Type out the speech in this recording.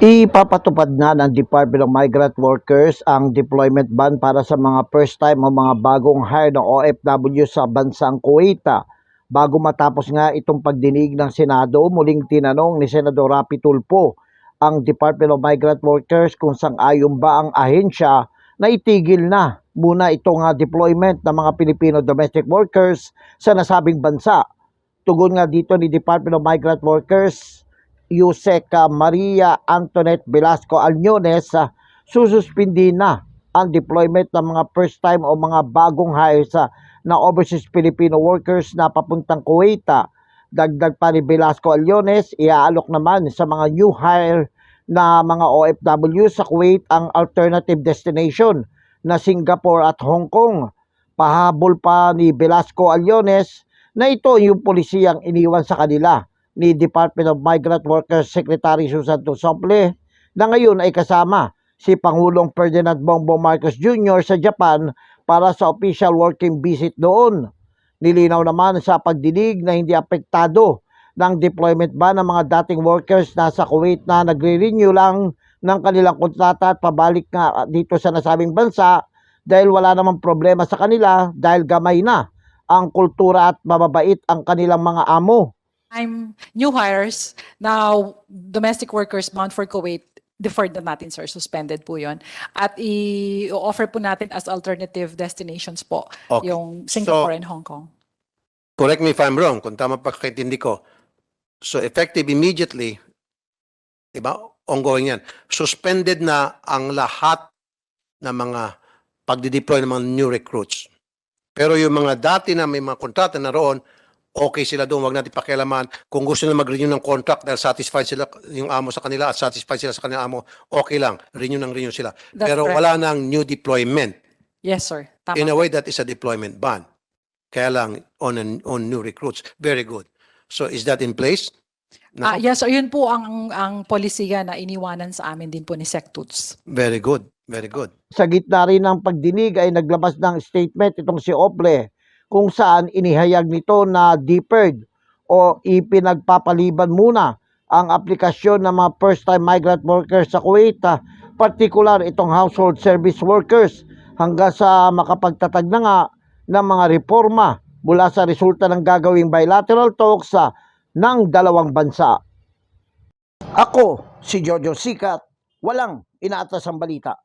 Ipapatupad na ng Department of Migrant Workers ang deployment ban para sa mga first time o mga bagong hire ng OFW sa bansang Kuwait. Bago matapos nga itong pagdinig ng Senado, muling tinanong ni Senador Rapi Tulfo ang Department of Migrant Workers kung sang-ayon ba ang ahensya na itigil na muna itong ah, deployment ng mga Pilipino domestic workers sa nasabing bansa. Tugon nga dito ni Department of Migrant Workers, Yuseca Maria Antoinette Velasco Alñones, ah, sususpindi na ang deployment ng mga first time o mga bagong hire sa na overseas Filipino workers na papuntang Kuwait. ah. Dagdag pa ni Velasco Aliones, iaalok naman sa mga new hire na mga OFW sa Kuwait ang alternative destination na Singapore at Hong Kong. Pahabol pa ni Velasco Aliones na ito yung polisiyang iniwan sa kanila ni Department of Migrant Workers Secretary Susan Tusople na ngayon ay kasama si Pangulong Ferdinand Bongbong Marcos Jr. sa Japan para sa official working visit doon. Nilinaw naman sa pagdinig na hindi apektado ng deployment ba ng mga dating workers na sa Kuwait na nagre-renew lang ng kanilang kontrata at pabalik nga dito sa nasabing bansa dahil wala namang problema sa kanila dahil gamay na ang kultura at mababait ang kanilang mga amo. I'm new hires. Now, domestic workers bound for Kuwait, deferred na natin, sir. Suspended po yon At i-offer po natin as alternative destinations po, Okay. yung Singapore So- and Hong Kong. Correct me if I'm wrong, kung tama pa kakintindi ko. So effective immediately, di ba, ongoing yan. Suspended na ang lahat ng mga pagdi-deploy ng mga new recruits. Pero yung mga dati na may mga kontrata na roon, okay sila doon, wag natin pakialaman. Kung gusto nila mag-renew ng contract dahil satisfied sila yung amo sa kanila at satisfied sila sa kanilang amo, okay lang, renew ng renew sila. That's Pero correct. wala nang new deployment. Yes, sir. Tama. In a way, that is a deployment ban. Kaya lang on, an- on new recruits. Very good. So is that in place? Ah, now? yes, sir. Yun po ang, ang polisiya na iniwanan sa amin din po ni Sectuts. Very good. Very good. Sa gitna rin ng pagdinig ay naglabas ng statement itong si Ople kung saan inihayag nito na deferred o ipinagpapaliban muna ang aplikasyon ng mga first-time migrant workers sa Kuwait, ah, particular itong household service workers hanggang sa makapagtatag na nga ng mga reforma mula sa resulta ng gagawing bilateral talks sa ng dalawang bansa. Ako, si Jojo Sikat, walang inaatas ang balita.